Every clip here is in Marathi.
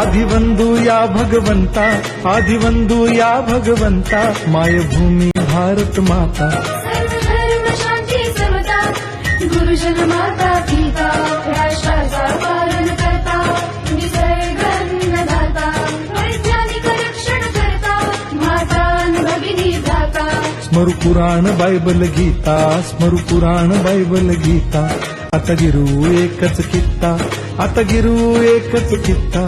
आदिवंदू या भगवंता आदिवंदू या भगवंता मायभूमी भारत माता। गुरुजन माता पिता राष्ट्राचा पालन करता निसर्ग अन्नदाता वैज्ञानिक रक्षण करता माता अन् भगिनी दाता स्मरु पुराण बायबल गीता स्मरु पुराण बायबल गीता। आता गिरू एकच कित्ता आता गिरू एकच कित्ता.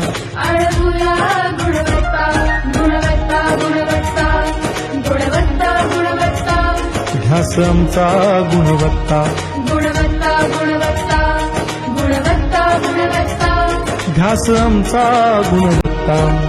ध्यास आमचा गुणवत्ता. ध्यास आमचा गुणवत्ता.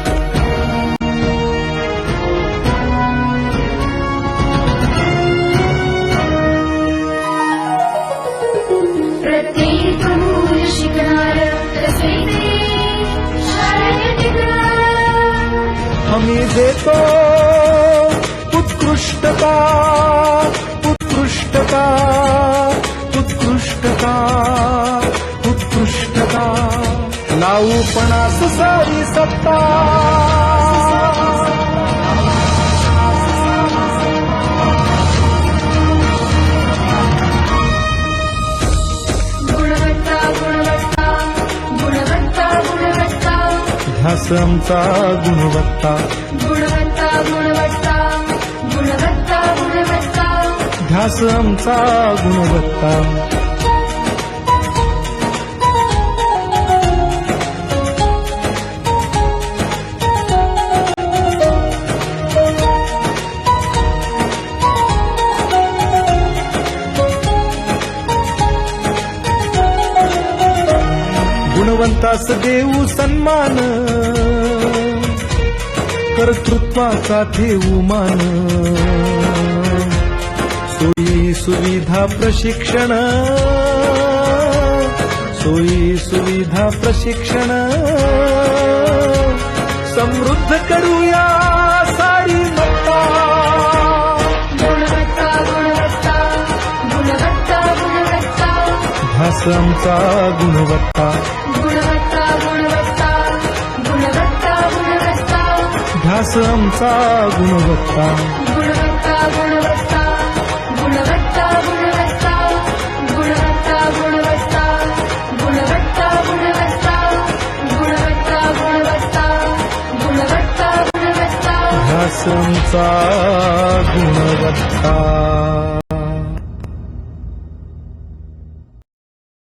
मी देतो. उत्कृष्टता उत्कृष्टता उत्कृष्टता उत्कृष्टता. लावू पणास सारी सत्ता. आमचा गुणवत्ता. गुणवत्ता गुणवत्ता गुणवत्ता गुणवत्ता. आमचा गुणवत्ता. भगवंतास देऊ सन्मान. कर्तृत्वाचा ठेवू मान. सोयी सुविधा प्रशिक्षण. सोयी सुविधा प्रशिक्षण. समृद्ध करू आमचा गुणवत्ता. गुणवत्ता गुणवत्ता गुणवत्ता गुणवत्ता. ध्यास आमचा गुणवत्ता. गुणवत्ता गुणवत्ता गुणवत्ता गुणवत्ता. गुणवत्ता गुणवत्ता गुणवत्ता गुणवत्ता. गुणवत्ता गुणवत्ता गुणवत्ता गुणवत्ता. ध्यास आमचा गुणवत्ता.